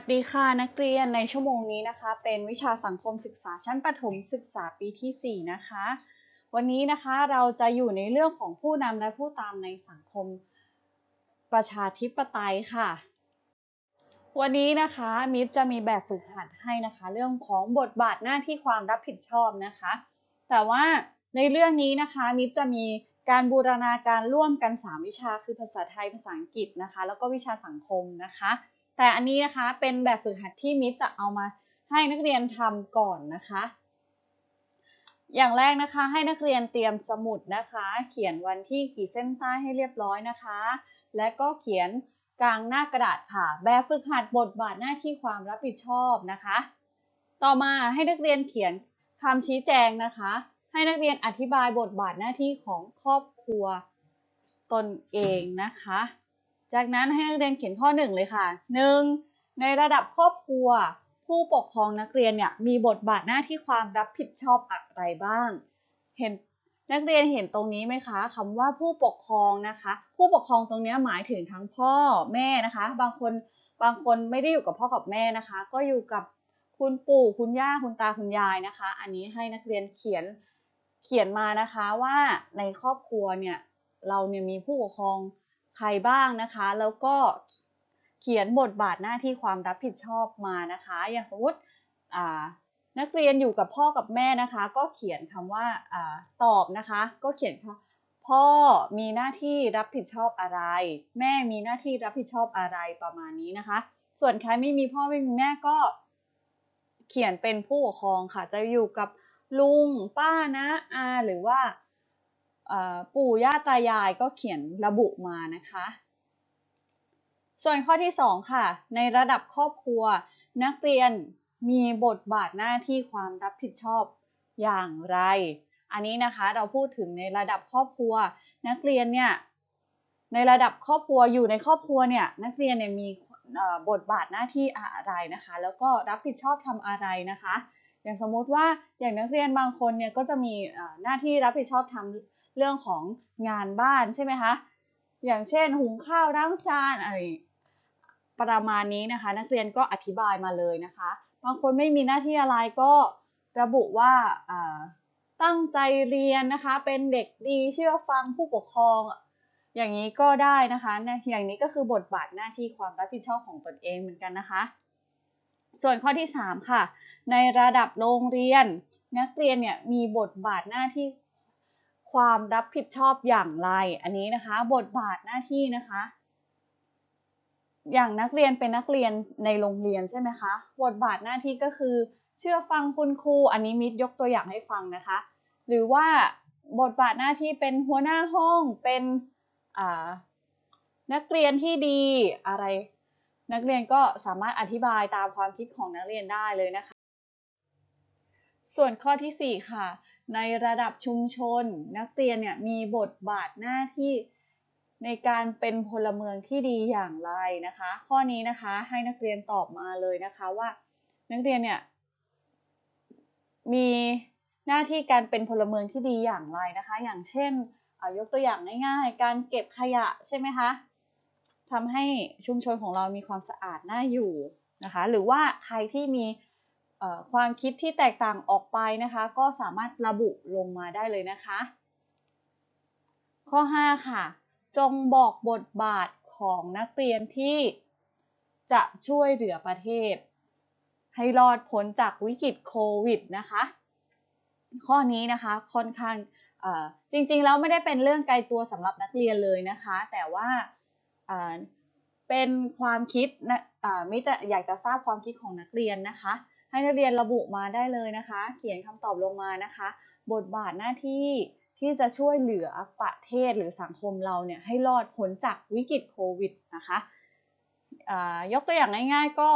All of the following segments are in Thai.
สดีค่ะนักเรียนในชั่วโมงนี้นะคะ เป็นวิชาสังคมศึกษาชั้นประถมศึกษาปีที่ 4 นะคะ วันนี้นะคะเราจะอยู่ในเรื่องของผู้นำและผู้ตามในสังคมประชาธิปไตยค่ะ วันนี้นะคะมิตรจะมีแบบฝึกหัดให้นะคะ เรื่องของบทบาทหน้าที่ความรับผิดชอบนะคะ แต่ว่าในเรื่องนี้นะคะมิตรจะมีการบูรณาการร่วมกัน 3 วิชาคือภาษาไทยภาษาอังกฤษนะคะ แล้วก็วิชาสังคมนะคะ แต่อันนี้นะคะเป็นแบบฝึกหัดที่มิตรจะเอามาให้นักเรียนทำก่อนนะคะ อย่างแรกนะคะให้นักเรียนเตรียมสมุดนะคะ เขียนวันที่ขีดเส้นใต้ให้เรียบร้อยนะคะ และก็เขียนกลางหน้ากระดาษค่ะ แบบฝึกหัดบทบาทหน้าที่ความรับผิดชอบนะคะ ต่อมาให้นักเรียนเขียนคำชี้แจงนะคะ ให้นักเรียนอธิบายบทบาทหน้าที่ของครอบครัวตนเองนะคะ จากนั้นให้นักเรียนเขียนข้อ 1 เลยค่ะ 1. ในระดับครอบครัว ผู้ปกครองนักเรียนเนี่ยมีบทบาทหน้าที่ความรับผิดชอบอะไรบ้าง เห็นนักเรียนเห็นตรงนี้ไหมคะคำว่าผู้ปกครองนะคะ ผู้ปกครองตรงนี้หมายถึงทั้งพ่อแม่นะคะ บางคนบางคนไม่ได้อยู่กับพ่อกับแม่นะคะ ก็อยู่กับคุณปู่คุณย่าคุณตาคุณยายนะคะ อันนี้ให้นักเรียนเขียนเขียนมานะคะว่าในครอบครัวเนี่ยเราเนี่ยมีผู้ปกครอง ใครบ้างนะคะ แล้วก็เขียนบทบาทหน้าที่ความรับผิดชอบมานะคะ อย่างสมมตินักเรียนอยู่กับพ่อกับแม่นะคะ ก็เขียนคำว่าอตอบนะคะ ก็เขียนพ่อมีหน้าที่รับผิดชอบอะไร แม่มีหน้าที่รับผิดชอบอะไรประมาณนี้นะคะ ส่วนใครไม่มีพ่อไม่มีแม่ก็ เขียนเป็นผู้ปกครองค่ะ จะอยู่กับลุงป้านะอาหรือว่า ปู่ย่าตายายก็เขียนระบุมานะคะ ส่วนข้อที่ 2 ค่ะ ในระดับครอบครัว นักเรียนมีบทบาทหน้าที่ความรับผิดชอบอย่างไร อันนี้นะคะเราพูดถึงในระดับครอบครัว นักเรียนเนี่ยในระดับครอบครัวอยู่ในครอบครัวเนี่ยนักเรียนเนี่ยมีบทบาทหน้าที่อะไรนะคะ แล้วก็รับผิดชอบทำอะไรนะคะ อย่างสมมุติว่าอย่างนักเรียนบางคนเนี่ยก็จะมีหน้าที่รับผิดชอบทำเรื่องของงานบ้านใช่ไหมคะ อย่างเช่นหุงข้าวล้างจานอะไรประมาณนี้นะคะ นักเรียนก็อธิบายมาเลยนะคะ บางคนไม่มีหน้าที่อะไรก็ระบุว่าตั้งใจเรียนนะคะ เป็นเด็กดีเชื่อฟังผู้ปกครอง อย่างนี้ก็ได้นะคะ อย่างนี้ก็คือบทบาทหน้าที่ความรับผิดชอบของตนเองเหมือนกันนะคะ ส่วนข้อที่ 3 ค่ะ ในระดับโรงเรียน นักเรียนเนี่ยมีบทบาทหน้าที่ความรับผิดชอบอย่างไร อันนี้นะคะบทบาทหน้าที่นะคะ อย่างนักเรียนเป็นนักเรียนในโรงเรียนใช่ไหมคะบทบาทหน้าที่ก็คือ เชื่อฟังคุณครูอันนี้มิดยกตัวอย่างให้ฟังนะคะ หรือว่าบทบาทหน้าที่เป็นหัวหน้าห้องเป็นนักเรียนที่ดีอะไร นักเรียนก็สามารถอธิบายตามความคิดของนักเรียนได้เลยนะคะ ส่วนข้อที่ 4 ค่ะ ในระดับชุมชน นักเรียนเนี่ยมีบทบาทหน้าที่ในการเป็นพลเมืองที่ดีอย่างไรนะคะ ข้อนี้นะคะให้นักเรียนตอบมาเลยนะคะว่า นักเรียนเนี่ยมีหน้าที่การเป็นพลเมืองที่ดีอย่างไรนะคะ อย่างเช่นยกตัวอย่างง่าย ๆ การเก็บขยะใช่ไหมคะ ทำให้ชุมชนของเรามีความสะอาดน่าอยู่นะคะ หรือว่าใครที่มีความคิดที่แตกต่างออกไปนะคะ ก็สามารถระบุลงมาได้เลยนะคะ ข้อ 5 ค่ะ จงบอกบทบาทของนักเรียนที่จะช่วยเหลือประเทศ ให้รอดพ้นจากวิกฤตโควิดนะคะ ข้อนี้นะคะค่อนข้างจริงๆแล้วไม่ได้เป็นเรื่องไกลตัวสำหรับนักเรียนเลยนะคะ แต่ว่า เป็นความคิดนะมิจะอยากจะทราบความคิดของนักเรียนนะคะ ให้นักเรียนระบุมาได้เลยนะคะ เขียนคำตอบลงมานะคะ บทบาทหน้าที่ที่จะช่วยเหลือประเทศหรือสังคมเราเนี่ยให้รอดพ้นจากวิกฤตโควิดนะคะยกตัวอย่างง่ายๆ ก็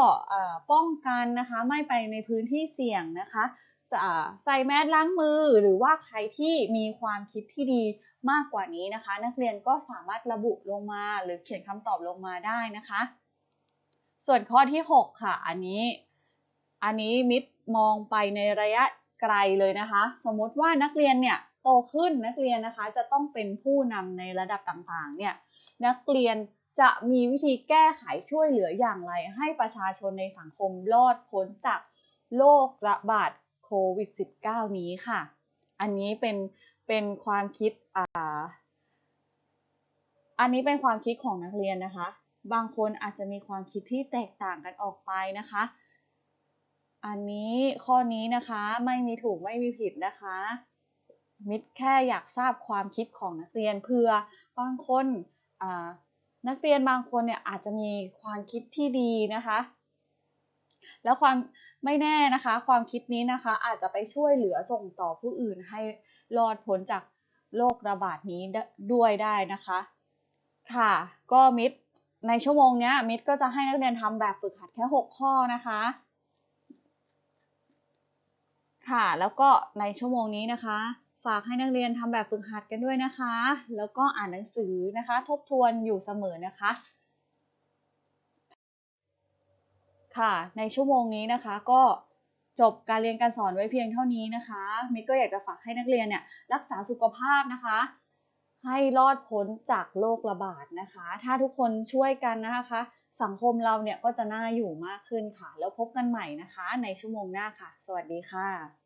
ป้องกันนะคะไม่ไปในพื้นที่เสี่ยงนะคะใส่แมสล้างมือหรือว่าใครที่มีความคิดที่ดี มากกว่านี้นะคะ นักเรียนก็สามารถระบุลงมาหรือเขียนคำตอบลงมาได้นะคะ ส่วนข้อที่ 6 ค่ะ อันนี้ อันนี้มิดมองไปในระยะไกลเลยนะคะ สมมติว่านักเรียนเนี่ยโตขึ้นนักเรียนนะคะ จะต้องเป็นผู้นำในระดับต่างๆ เนี่ยนักเรียนจะมีวิธีแก้ไขช่วยเหลืออย่างไร ให้ประชาชนในสังคมรอดพ้นจากโรคระบาดโควิด -19 นี้ค่ะ อันนี้เป็น เป็นความคิดอ่าอันนี้เป็นความคิดของนักเรียนนะคะ บางคนอาจจะมีความคิดที่แตกต่างกันออกไปนะคะ อันนี้ข้อนี้นะคะไม่มีถูกไม่มีผิดนะคะ มิตรแค่อยากทราบความคิดของนักเรียนเพื่อบางคนนักเรียนบางคนเนี่ยอาจจะมีความคิดที่ดีนะคะ แล้วความไม่แน่นะคะ ความคิดนี้นะคะอาจจะไปช่วยเหลือส่งต่อผู้อื่นให้ รอดพ้นจากโรคระบาดนี้ด้วยได้นะคะ ค่ะ ก็มิตรในชั่วโมงนี้มิตรก็จะให้นักเรียนทำแบบฝึกหัดแค่ 6 ข้อนะคะ ค่ะแล้วก็ในชั่วโมงนี้นะคะ ฝากให้นักเรียนทำแบบฝึกหัดกันด้วยนะคะ แล้วก็อ่านหนังสือนะคะ ทบทวนอยู่เสมอนะคะ ค่ะในชั่วโมงนี้นะคะก็ จบการเรียนการสอนไว้เพียงเท่านี้นะคะมิกก็อยากจะฝากให้นักเรียนเนี่ยรักษาสุขภาพนะคะ ให้รอดพ้นจากโรคระบาดนะคะ ถ้าทุกคนช่วยกันนะคะสังคมเราเนี่ยก็จะน่าอยู่มากขึ้นค่ะ แล้วพบกันใหม่นะคะ ในชั่วโมงหน้าค่ะ สวัสดีค่ะ